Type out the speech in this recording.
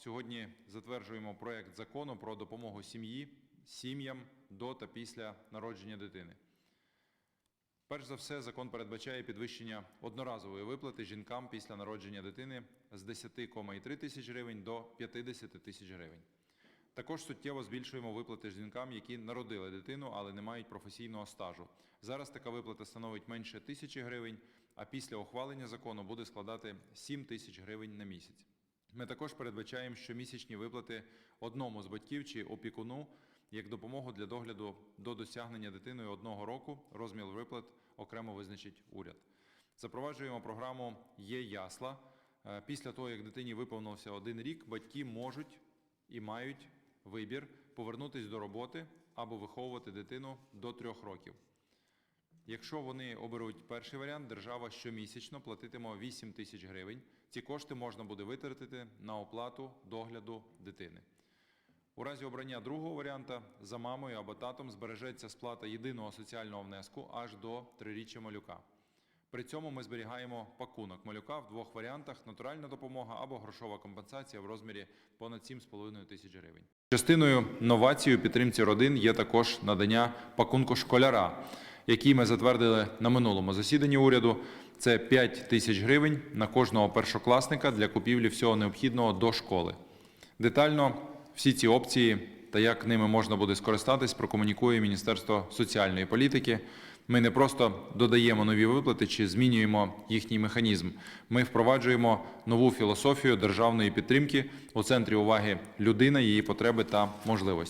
Сьогодні затверджуємо проект закону про допомогу сім'ї, сім'ям до та після народження дитини. Перш за все, закон передбачає підвищення одноразової виплати жінкам після народження дитини з 10,3 тисяч гривень до 50 тисяч гривень. Також суттєво збільшуємо виплати жінкам, які народили дитину, але не мають професійного стажу. Зараз така виплата становить менше тисячі гривень, а після ухвалення закону буде складати 7 тисяч гривень на місяць. Ми також передбачаємо щомісячні виплати одному з батьків чи опікуну як допомогу для догляду до досягнення дитиною одного року. Розмір виплат окремо визначить уряд. Запроваджуємо програму Є ясла. Е, Після того, як дитині виповнився один рік, батьки можуть і мають вибір повернутися до роботи або виховувати дитину до трьох років. Якщо вони оберуть перший варіант, держава щомісячно платитиме 8 тисяч гривень. Ці кошти можна буде витратити на оплату догляду дитини. У разі обрання другого варіанта за мамою або татом збережеться сплата єдиного соціального внеску аж до триріччя малюка. При цьому ми зберігаємо пакунок малюка в двох варіантах: натуральна допомога або грошова компенсація в розмірі понад 7,5 тисяч гривень. Частиною новації у підтримці родин є також надання пакунку школяра, який ми затвердили на минулому засіданні уряду. Це 5 тисяч гривень на кожного першокласника для купівлі всього необхідного до школи. Детально всі ці опції та як ними можна буде скористатись, прокомунікує Міністерство соціальної політики. Ми не просто додаємо нові виплати чи змінюємо їхній механізм. Ми впроваджуємо нову філософію державної підтримки у центрі уваги людина, її потреби та можливості.